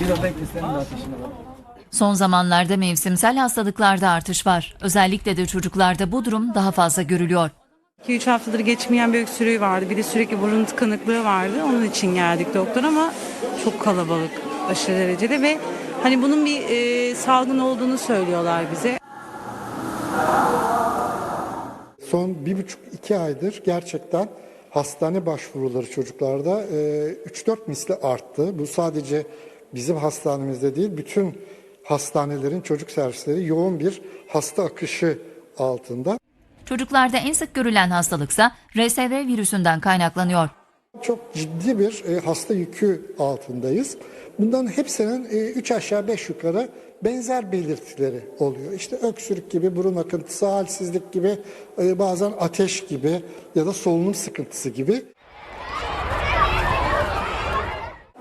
Bir de ateşine bak. Son zamanlarda mevsimsel hastalıklarda artış var. Özellikle de çocuklarda bu durum daha fazla görülüyor. 2-3 haftadır geçmeyen bir öksürüğü vardı. Bir de sürekli burun tıkanıklığı vardı. Onun için geldik doktor ama çok kalabalık aşırı derecede ve hani bunun bir e, salgın olduğunu söylüyorlar bize. Son bir buçuk iki aydır gerçekten hastane başvuruları çocuklarda e, 3-4 misli arttı. Bu sadece bizim hastanemizde değil, bütün hastanelerin çocuk servisleri yoğun bir hasta akışı altında. Çocuklarda en sık görülen hastalıksa RSV virüsünden kaynaklanıyor. Çok ciddi bir e, hasta yükü altındayız. Bundan hepsinin 3 aşağı 5 yukarı benzer belirtileri oluyor. İşte öksürük gibi, burun akıntısı, halsizlik gibi, e, bazen ateş gibi ya da solunum sıkıntısı gibi.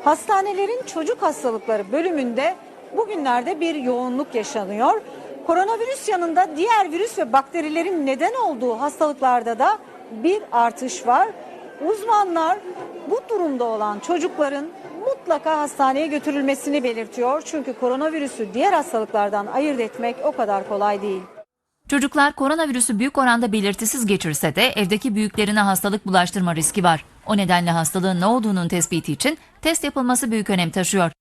Hastanelerin çocuk hastalıkları bölümünde bugünlerde bir yoğunluk yaşanıyor. Koronavirüs yanında diğer virüs ve bakterilerin neden olduğu hastalıklarda da bir artış var. Uzmanlar bu durumda olan çocukların mutlaka hastaneye götürülmesini belirtiyor. Çünkü koronavirüsü diğer hastalıklardan ayırt etmek o kadar kolay değil. Çocuklar koronavirüsü büyük oranda belirtisiz geçirse de evdeki büyüklerine hastalık bulaştırma riski var. O nedenle hastalığın ne olduğunun tespiti için test yapılması büyük önem taşıyor.